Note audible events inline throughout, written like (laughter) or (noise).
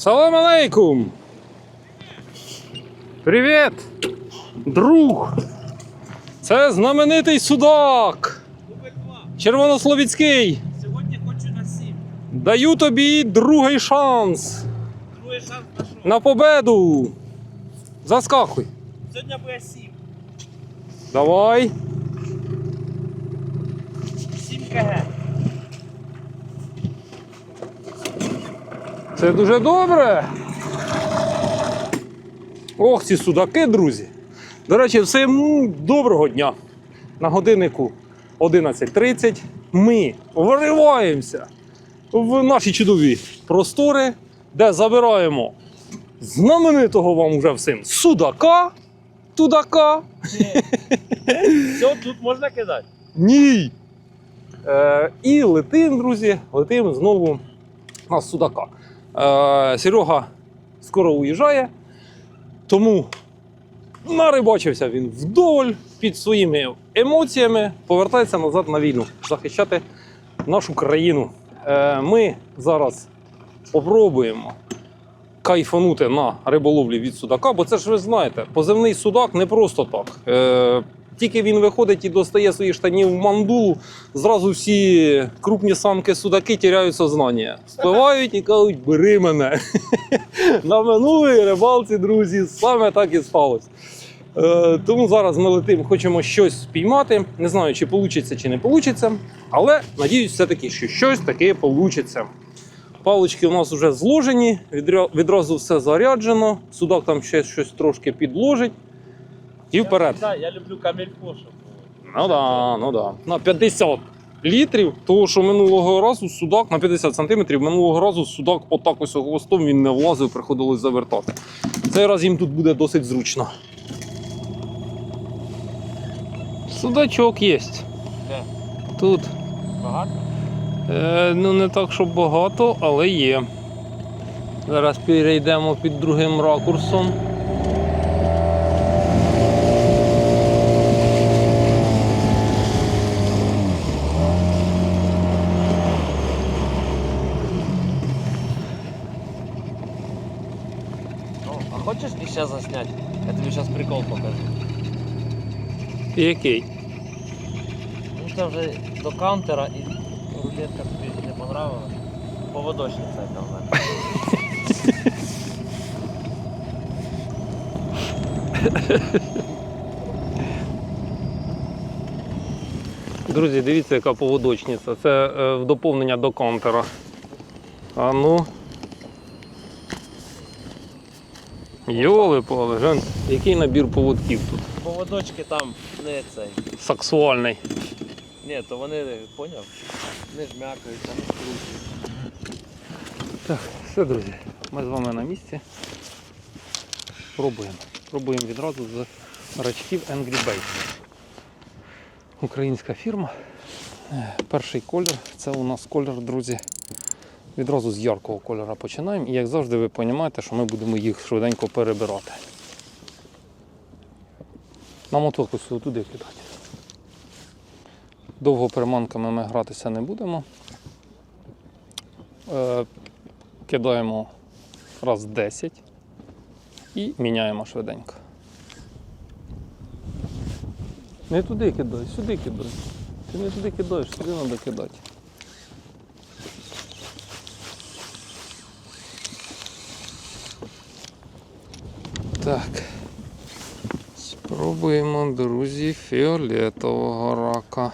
Салам алейкум! Привіт! Друг! Це знаменитий судак! Червонословіцький! Сьогодні хочу на 7. Даю тобі другий шанс Другий шанс на що? на победу! Заскакуй! Сьогодні буде 7. Давай! 7 кг. Це дуже добре. Ох, ці судаки, друзі. До речі, всім доброго дня. На годиннику 11.30 ми вириваємося в наші чудові простори, де забираємо знаменитого вам вже всім судака. Тудака. Все, тут можна кидати. Ні. Е, і летим, друзі, летим знову на судака. Е, Серега скоро уїжджає, тому нарибачився він вдоволь під своїми емоціями, повертається назад на війну, захищати нашу країну. Е, ми зараз спробуємо кайфанути на риболовлі від судака, бо це ж ви знаєте, позивний судак не просто так. Тільки він виходить і достає свої штанів мандулу, зразу всі крупні самки судаки тіряють сознання. Спливають і кажуть, бери мене. (laughs) На минулій рибалці, друзі, саме так і сталося. Е, тому зараз ми летимо, хочемо щось спіймати. Не знаю, чи вийде, чи не вийде, але надіюсь, все-таки, що щось таке вийде. Палички у нас вже зложені, відразу все заряджено. Судак там ще щось трошки підложить. І вперед. Я, я люблю камельфо, щоб було. Ну да, ну да. На 50 літрів, того що минулого разу судак на 50 сантиметрів, минулого разу судак отак ось хвостом він не влазив, приходилось завертати. Цей раз їм тут буде досить зручно. Судачок є. Де? Тут. Багато? Е, ну не так, щоб багато, але є. Зараз перейдемо під другим ракурсом. Ну, а хочеш іще засняти? Я тобі зараз прикол покажу. Який? Ну це вже до каунтера і рулетка тобі не понравилась. Поводочниця яка в мене. Друзі, дивіться, яка поводочниця. Це е, в доповнення до каунтера. А ну. Йоли пали, глянь, який набір поводків тут. Поводочки там не цей. Сексуальний. Ні, то вони, поняв? Не жмякаються, не скручують. Так, все, друзі, ми з вами на місці. Пробуємо. Пробуємо відразу з рачків Angry Bait. Українська фірма. Е, Перший колір це у нас колір, друзі. Відразу з яркого кольора починаємо. І як завжди, ви розумієте, що ми будемо їх швиденько перебирати. На мотилку сюди туди кидати. Довго приманками ми гратися не будемо. Е, кидаємо раз 10 і міняємо швиденько. Не туди кидай, сюди кидай. Ти не туди кидаєш, сюди треба кидати. Так. Спробуємо, друзі, фіолетового рака.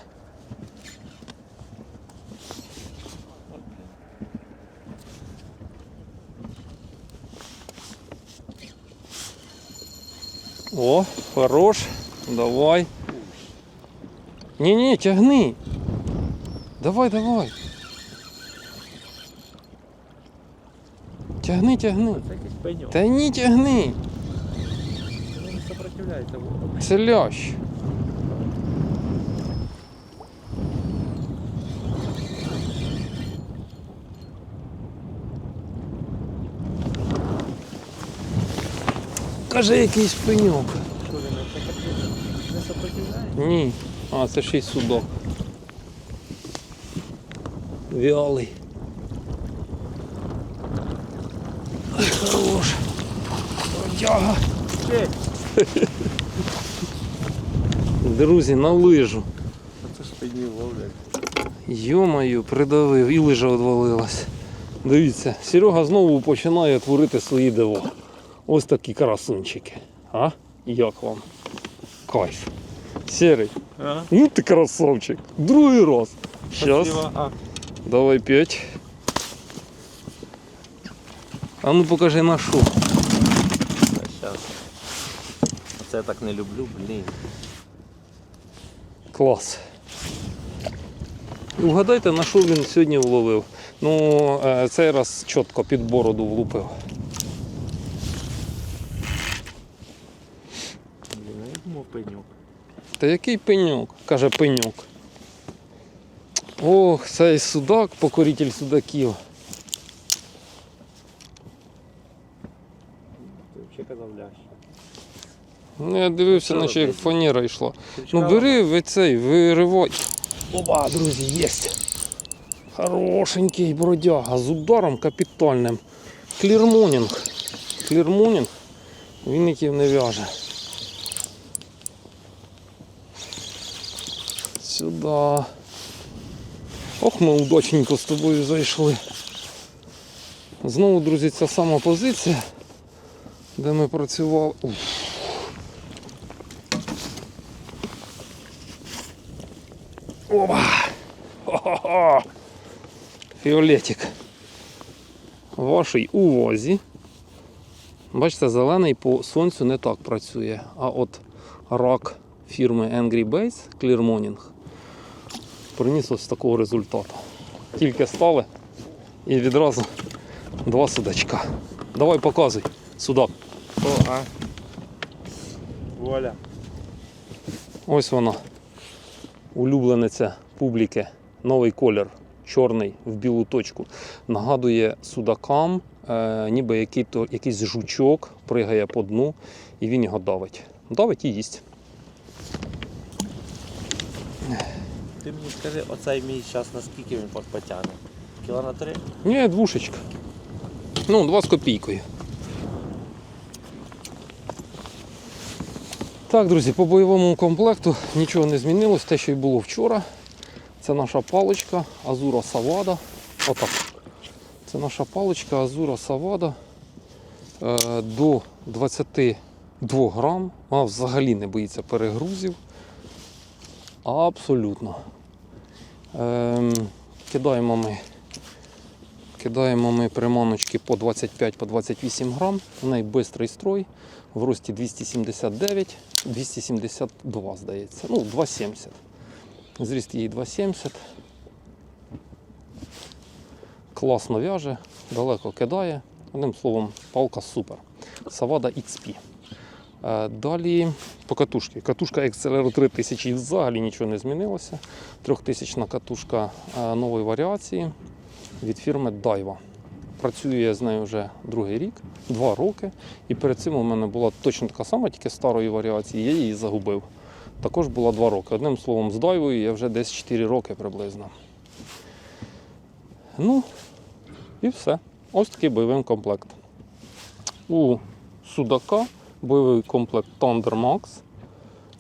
О, хорош. Давай. Ні-ні, тягни. Давай, давай. Тягни, тягни. Це якийсь пеньок. Та ні, тягни. Це лящ. Каже якийсь пеньок. Не сопротивляється? Ні. А, це ще й судок. Вялий. Хорош. Бродяга. Друзі, на лижу. Це ж підні ловлять. Йомаю, придавив і лижа відвалилась. Дивіться, Серега знову починає творити свої дива. Ось такі красунчики. А? Як вам? Кайф. Серий, А? ну ти красавчик. Другий раз. Щас. А, Давай п'ять. А ну покажи на що. зараз. Це я так не люблю, блін. Клас. Угадайте, на що він сьогодні вловив. Ну, е, цей раз чітко під бороду влупив. Думав. Та який пеньок? каже пеньок. Ох, цей судак, покоритель судаків. Ти взагалі казав лящ. Ну, я дивився, Що наче як робити? фанера йшла. Ну бери ви цей, виривай. Оба, друзі, єсть. Хорошенький бродяга з ударом капітальним. Клірмонінг. Клірмонінг. Вінників не в'яже. Сюди. Ох, ми удачненько з тобою зайшли. Знову, друзі, ця сама позиція, де ми працювали. Уф. Оба! Хо-хо-хо! Фіолетик. В вашій увазі. Бачите, зелений по сонцю не так працює. А от рак фірми Angry Base Clear Morning приніс ось такого результату. Тільки стали і відразу два судачка. Давай показуй, судак. О, а? Воля. Ось вона. Улюблениця публіки. Новий колір. Чорний в білу точку. Нагадує судакам, е, ніби який то, якийсь жучок пригає по дну і він його давить. Давить і їсть. Ти мені скажи, оцей мій зараз наскільки він потягне? Кіла на три? Ні, двушечка. Ну, два з копійкою. Так, друзі, по бойовому комплекту нічого не змінилось. Те, що й було вчора. Це наша паличка Азура Савада. Отак. Це наша паличка Азура Савада е, до 22 грам. Вона взагалі не боїться перегрузів. Абсолютно. Ем, кидаємо ми Кидаємо ми приманочки по 25-28 грам. У неї бистрий строй в рості 279, 272, здається. Ну, 270. Зріст її 270. Класно в'яже, далеко кидає. Одним словом, палка супер. Савада XP. Е, Далі по катушки. Катушка XLR 3000 взагалі нічого не змінилося. Трьохтисячна катушка е, нової варіації від фірми Daiwa. Працюю я з нею вже другий рік, два роки. І перед цим у мене була точно така сама, тільки старої варіації, я її загубив. Також була два роки. Одним словом, з Дайвою я вже десь 4 роки приблизно. Ну, і все. Ось такий бойовий комплект. У Судака бойовий комплект Thunder Max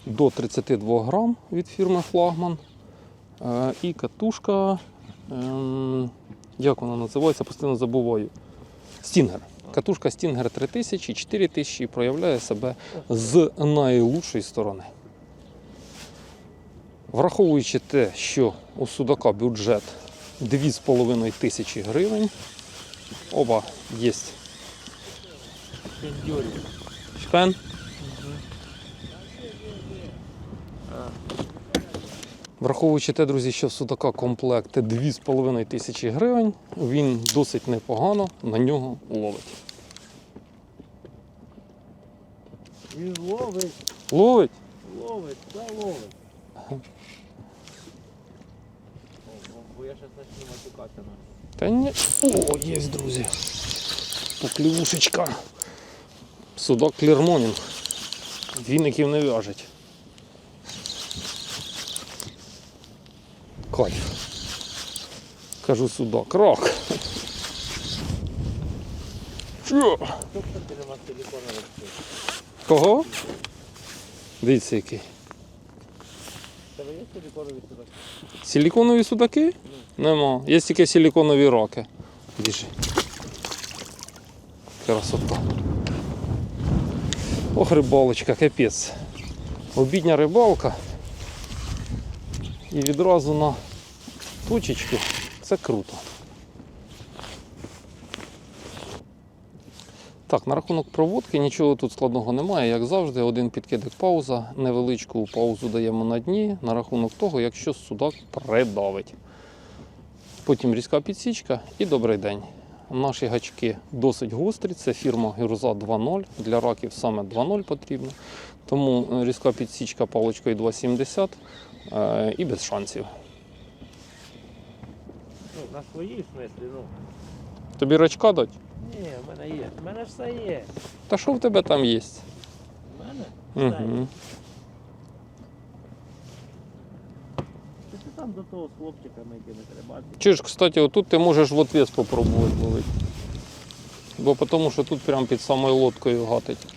до 32 грам від фірми Флагман. Е, І катушка Ем, як вона називається, постійно забуваю. Стінгер. Катушка Стінгер 3000 4000 проявляє себе з найлучшої сторони. Враховуючи те, що у Судака бюджет 2,5 тисячі гривень. Оба є. Шпен. Враховуючи те, друзі, що в Судака комплект 2,5 тисячі гривень, він досить непогано на нього ловить. Він ловить, Ловить? ловить, та ловить. Бо я зараз почну матюкати на. Та ні. О, є, друзі. Поклівушечка. Судак Клермонінг. Віників не в'яжуть. Кайф. Кажу? Хто б силіконових? Кого? Дивіться який. Тебе є силіконові сюди? Силіконові судаки? Нема. Є тільки силіконові раки. Біжи. Красота. Ох, рибалочка, капець. Обідня рибалка. І відразу на точечку. Це круто. Так, на рахунок проводки нічого тут складного немає. Як завжди, один підкидик пауза. Невеличку паузу даємо на дні на рахунок того, якщо судак придавить. Потім різка підсічка і добрий день. Наші гачки досить гострі. Це фірма Гюрза 2.0. Для раків саме 2.0 потрібно. Тому різка підсічка паличкою 2,70 е, і без шансів. Ну, на своїй смислі, ну. Тобі рачка дать? Ні, в мене є. В мене все є. Та що в тебе там є? В мене все є. Угу. Чи ти там до того з хлопчиками якимись рибати? Чи ж, кстати, отут ти можеш в отвес попробувати ловити. Бо тому що тут прямо під самою лодкою гатить.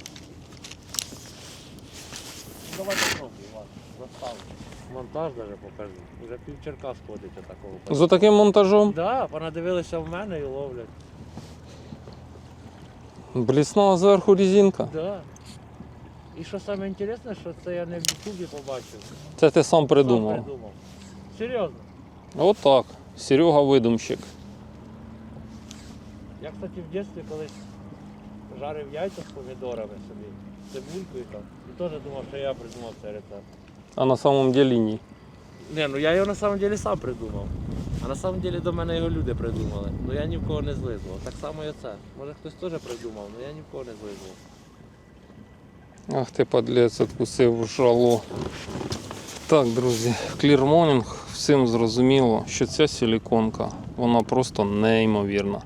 Монтаж даже покажу. Уже пів Черкас ходить отакого. За таким монтажом Да, понадивилися в мене і ловлять. блісна зверху резинка. Да. І що саме інтересне, що це я не в Ютубі побачив. Це ти сам Сам придумав. придумав. Серйозно. Отак. Серега видумщик. Я, кстати, в дитинстві колись жарив яйця з помідорами собі, цибулькою там. І теж думав, що я придумав цей рецепт. А на самом деле ні. Не, ну я його на самом деле сам придумав. А на самом деле до мене його люди придумали. Ну я ні в кого не злизував. Так само і оце. Може хтось теж придумав, але я ні в кого не злизував. Ах ти подлець, откусив жало. Так, друзі, Clear Morning всім зрозуміло, що ця силіконка, вона просто неймовірна.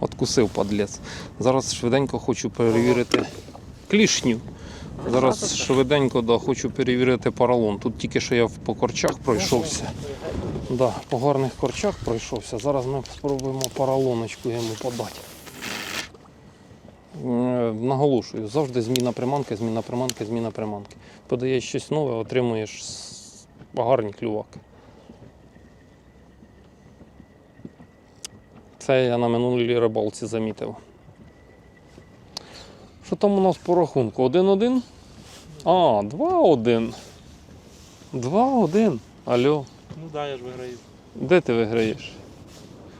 Откусив подлець. Зараз швиденько хочу перевірити клішню. Зараз швиденько да, хочу перевірити поролон. Тут тільки що я по корчах пройшовся. Да, по гарних корчах пройшовся. Зараз ми спробуємо поролоночку йому подати. Е, Наголошую, завжди зміна приманки, зміна приманки, зміна приманки. Подаєш щось нове, отримуєш гарні клюваки. Це я на минулій рибалці замітив. Що там у нас по рахунку? 1-1? А, 2-1. 2-1. Алло, Ну да, я ж виграю. де ти виграєш?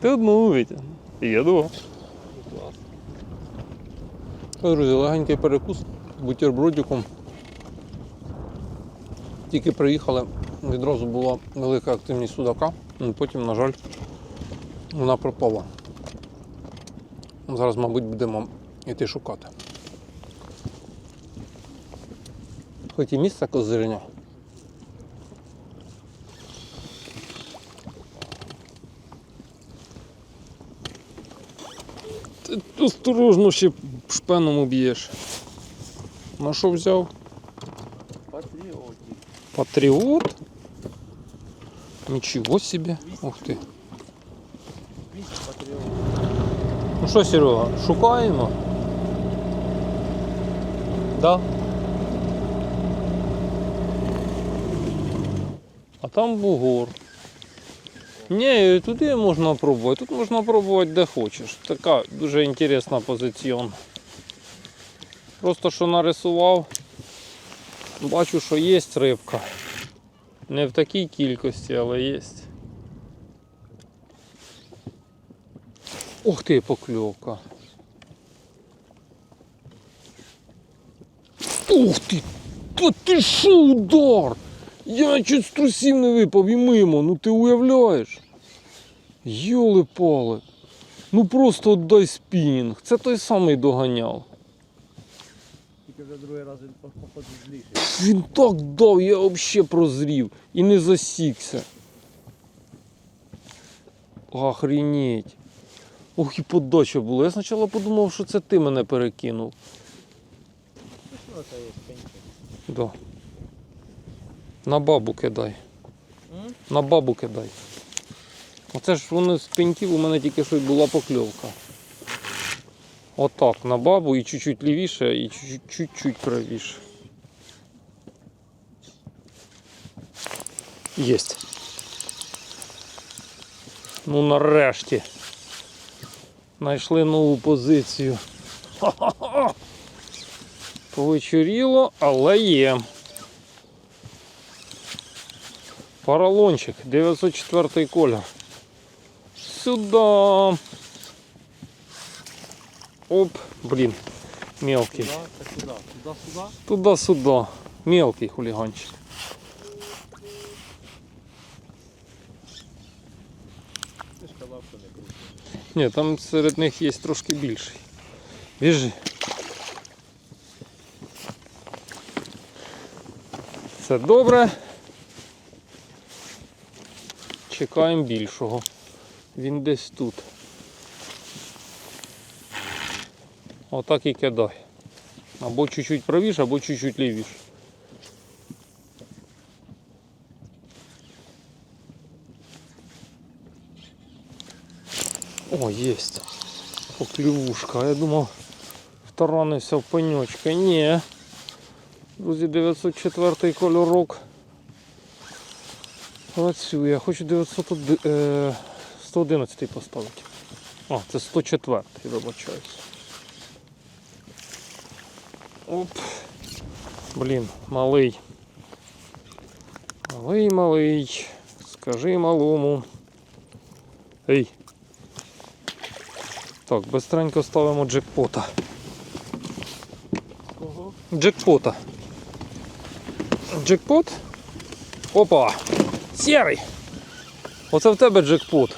Ти одну витягнув. І я два. Ну, клас. Так, Друзі, легенький перекус бутербродиком. Тільки приїхали, відразу була велика активність судака, ну, потім, на жаль, вона пропала. Зараз, мабуть, будемо йти шукати. Хоч і місце козирня. Ти осторожно ще шпеном уб'єш. На що взяв? Патріотик. Патріот? Нічого собі. Ух ти. Ну що, Серега, шукаємо? Да. Там бугор. Ні, туди можна пробувати. Тут можна пробувати де хочеш. Така дуже інтересна позиціон. Просто що нарисував, бачу, що є рибка. Не в такій кількості, але є. Ух ти, покльовка. Ух ти! Та ти що удар? Я чуть з трусів не випав і мимо, ну ти уявляєш? Йоли пали. Ну просто отдай спінінг. Це той самий доганяв. Тільки вже другий раз він походу зліший. Він так дав, я взагалі прозрів і не засікся. Охренеть. Ох, і подача була. Я спочатку подумав, що це ти мене перекинув. Що це є? Да. На бабу кидай. На бабу кидай. Оце ж вони з пеньків у мене тільки що й була покльовка. Отак, на бабу і чуть-чуть лівіше, і чуть- чуть-чуть правіше. Єсть. Ну нарешті. Знайшли нову позицію. Ха-ха-ха. Повечеріло, але є. Поролончик, 904 колір. Сюда. Оп, блін, мелкий. Туда-сюда. Мелкий не. Ні, там серед них є трошки більший. Біжи. Це добре. Чекаємо більшого. Він десь тут. Отак і кидай. Або чуть-чуть правіше, або чуть-чуть лівіше. О, есть. Поклювушка. Я думав, втаранився в пеньочка. Ні. Друзі, 904 кольорок. Працює. Я хочу 901, е, 111 поставити. А, це 104, вибачаюсь. Оп. Блін, малий. Малий, малий. Скажи малому. Ей. Так, быстренько ставимо джекпота. Джекпота. Джекпот? Опа! Сірий! Оце в тебе джекпот.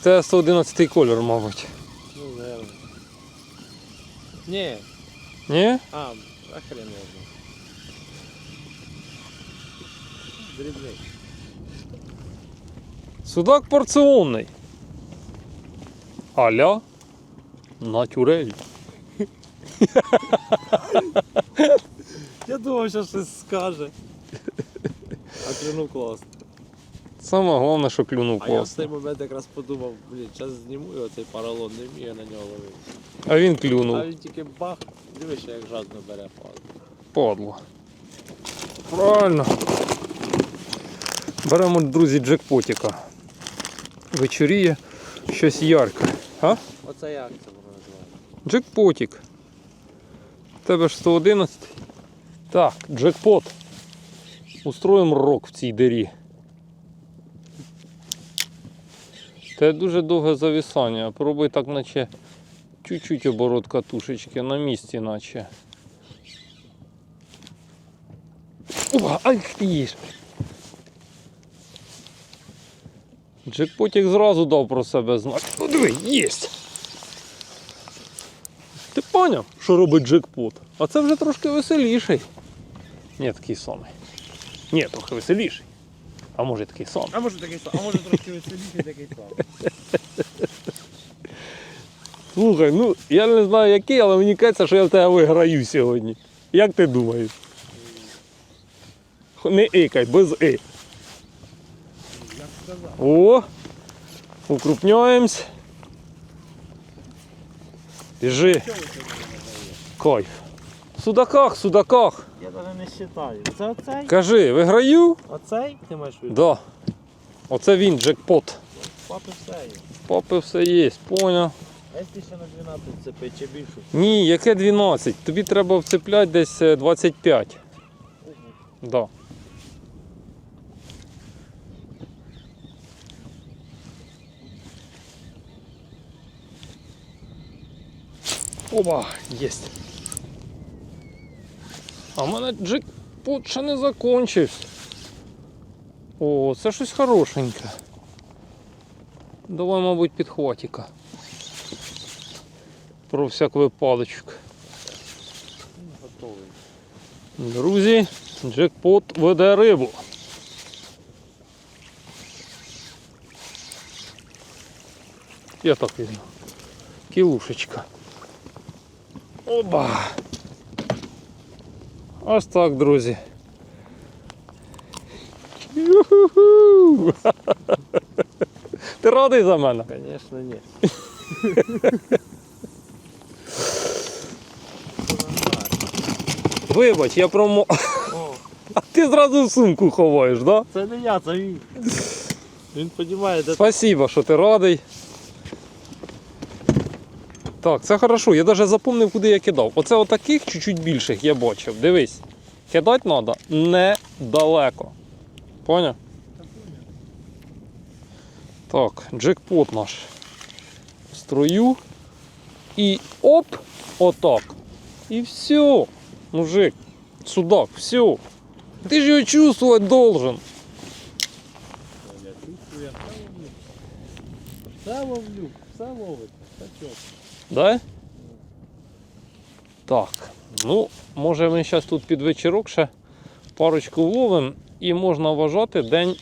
Це 111 колір, мабуть. Ну, наверное. Ні. Ні? А, а хрен я знаю. Дрібний. Судак порціонний. Аля натюрель. Я думав, що щось скаже. А клюнув класно. Саме головне, що клюнув А я в цей момент якраз подумав, блін, зараз зніму його цей поролон, не вмію на нього ловити. А він клюнув. А він тільки бах, дивишся, як жадно бере фазу. Падло. Правильно. Беремо, друзі, джекпотіка. Вечоріє щось ярке. А? Оце як це воно називається? Джекпотік. Тебе ж 111. Так, джекпот. Устроїмо рок в цій дирі. Це дуже довге завісання. Пробуй так, наче чуть-чуть оборот катушечки на місці, наче. О, ай ти їш. Джекпотік зразу дав про себе знати. Ну диви, єсть! Ти поняв, що робить джекпот? А це вже трошки веселіший. Ні, такий самий. Ні, трохи веселіший. А може такий самий. А може такий сам, а може трошки веселіший такий сам. Слухай, ну я не знаю який, але мені кажеться, що я в тебе виграю сьогодні. Як ти думаєш? Не икай, без и. О! Укрупняємось. Біжи. Кайф. Судаках, судаках. Я навіть не вважаю. Це оцей? Кажи, виграю? Оцей? Ти маєш від Да. Оце він, джекпот. папи все є. Папи все є, поняв. А якщо ще на 12 цепи чи більше? Ні, яке 12? Тобі треба вцепляти десь е, 25. Да. Оба, єсть. А в мене джекпот ще не закончився. О, це щось хорошеньке. Давай, мабуть, підхватіка. Про всяк випадочок. Готовий. Друзі, джекпот веде рибу. Я так візьму. Кілушечка. Оба. Ось так, друзі. Ти радий за мене? Звісно, ні. (laughs) Вибач, я промо. (laughs) А ти зразу в сумку ховаєш, да? це не я, це він. Він розуміє, де Спасибо, що ти радий. Так, це хорошо. Я навіть запомнив, куди я кидав. Оце отаких чуть-чуть більших я бачив. Дивись. Кидати треба недалеко. Поняв? Так, джекпот наш. Строю. І оп! Отак. І все. Мужик, судак, все. Ти ж його чувствувати должен. Я чувствую, я все ловлю. Все ловлю, все ловить. Да? Так. Ну, може ми зараз тут під вечірок ще парочку ловимо і можна вважати день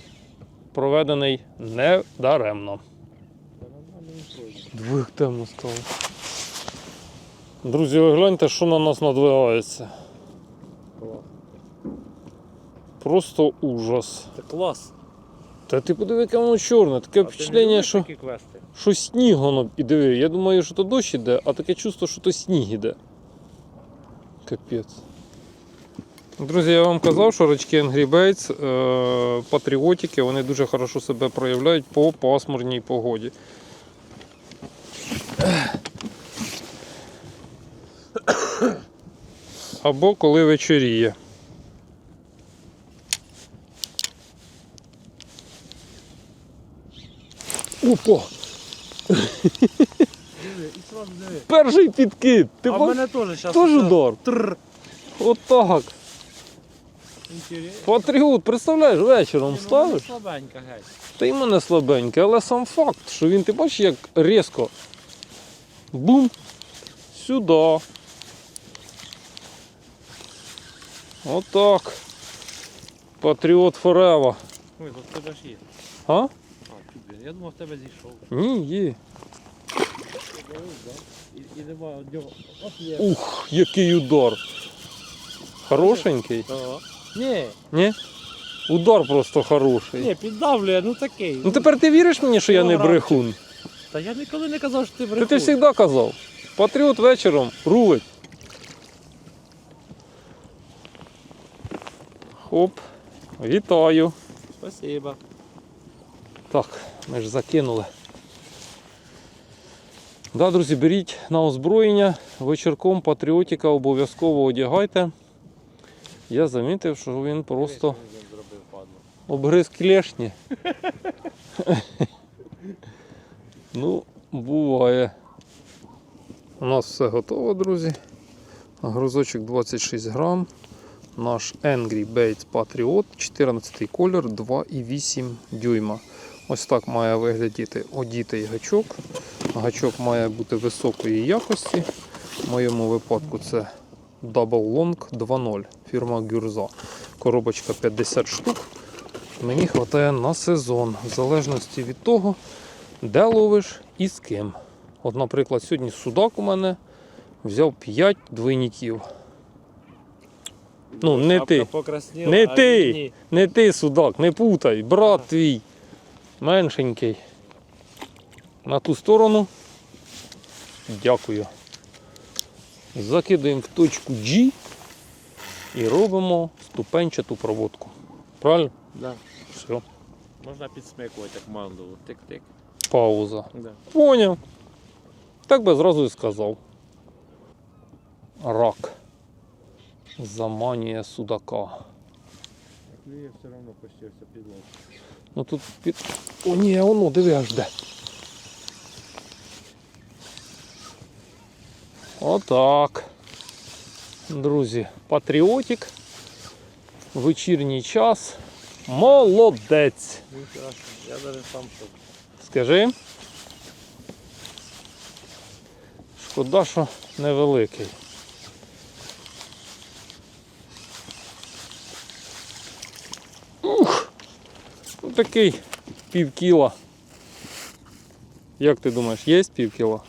проведений недаремно. Двох темно стало. Друзі, ви гляньте, що на нас надвигається. Просто ужас. Це клас. Та ти подиви, яке воно чорне, таке впечатлення, що, що сніг воно і диви. Я думаю, що то дощ іде, а таке чувство, що то сніг іде. Капець. Друзі, я вам казав, що рачки Angry Baits, е, патріотики, вони дуже хорошо себе проявляють по пасмурній погоді. Або коли вечоріє. Опа! Перший підкид! Ти а в мене теж зараз. Теж удар. Отак. Патріот, представляєш, вечором ну, ставиш? Слабенька геть. Та й мене слабеньке, але сам факт, що він, ти бачиш, як різко. Бум! Сюди. Отак. Патріот Форева. Ой, тут тебе ж є. А? Я думав, в тебе зійшов. Ні, є. І, і немає од нього. От є. Ух, який удар. Хорошенький? Ага. Ні, Ні? Удар просто хороший. ні, піддавлює, ну такий. Ну тепер ти віриш мені, що я не Кілограмчик. брехун? Та я ніколи не казав, що ти Та брехун. ти завжди казав. Патріот вечором рулить. Хоп. Вітаю. Спасибо. Так, ми ж закинули. Да, друзі, беріть на озброєння. Вечірком патріотика обов'язково одягайте. Я замітив, що він просто обгриз клешні. (laughs) ну, буває. У нас все готово, друзі. Грузочок 26 грам. Наш Angry Baits Patriot, 14 колір, 2,8 дюйма. Ось так має виглядіти одітий гачок. Гачок має бути високої якості. В моєму випадку це Double Long 2.0, фірма Гюрза. Коробочка 50 штук. Мені вистачає на сезон, в залежності від того, де ловиш і з ким. От, наприклад, сьогодні судак у мене взяв 5 двойників. Ну, не ти. Не ти. Не ти, судак, не путай, брат твій. Меншенький. На ту сторону. Дякую. Закидаємо в точку G і робимо ступенчату проводку. Правильно? Да. Все. Можна підсмикувати як мандулу. Тик-тик. Пауза. Да. Поняв. Так би зразу і сказав. Рак. Заманює судака. Клює все одно почти все підлог. Ну тут під. О, ні, воно, диви аж де. Отак. Друзі, патріотик. Вечірній час. Молодець. Я навіть сам шок. Скажи. Шкода, що невеликий. Такий пів кіла. Як ти думаєш, є пів кіла?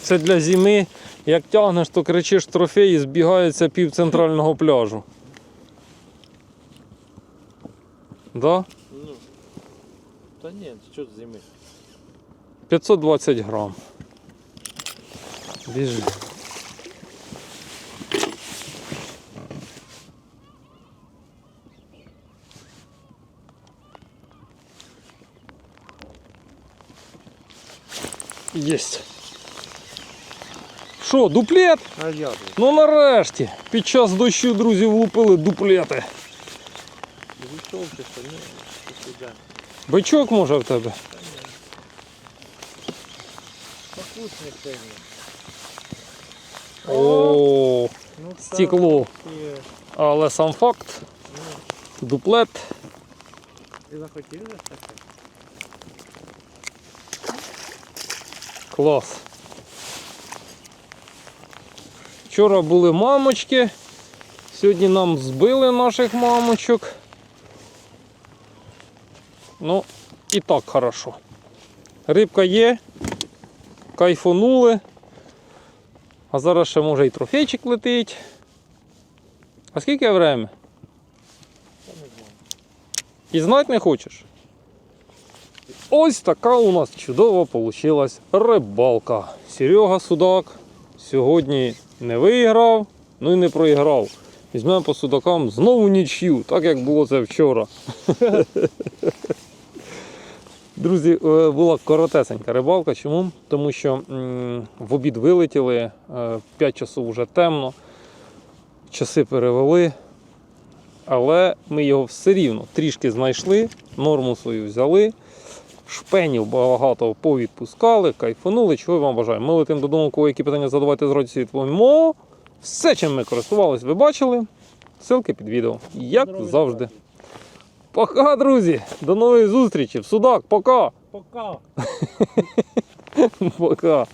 Це для зими. Як тягнеш, то кричиш трофей і збігається пів центрального пляжу. Да? Ну. Та ні, що ти зимиш? 520 грам. Біжи. Єсть. Що, дуплет? А як? же? Ну нарешті. Під час дощу, друзі, влупили дуплети. Зійшов чи що? Ні, ти сюди. Бичок може в тебе? Покусник сьогодні. О, Ну, стекло. Але сам факт, Ну, дуплет. Ти захотів же таке? Клас. Вчора були мамочки. Сьогодні нам збили наших мамочок. Ну, і так хорошо. Рибка є. Кайфонули. А зараз ще може і трофейчик летить. А скільки время? І знати не хочеш? Ось така у нас чудова получилась рибалка. Серега Судак сьогодні не виграв, ну і не проіграв. Візьмемо по судакам знову нічю, так як було це вчора. (laughs) Друзі, е, була коротесенька рибалка. Чому? Тому що в обід вилетіли, е, 5 часов вже темно, часи перевели. Але ми його все рівно трішки знайшли, норму свою взяли, шпенів багато повідпускали, кайфанули. Чого я вам бажаю? Ми летимо додому, кого які питання задавайте з радістю відповімо. Все, чим ми користувались, ви бачили. Ссылки під відео. Як завжди. Пока, друзі! До нової зустрічі! В судак, пока! Пока. (laughs) Пока!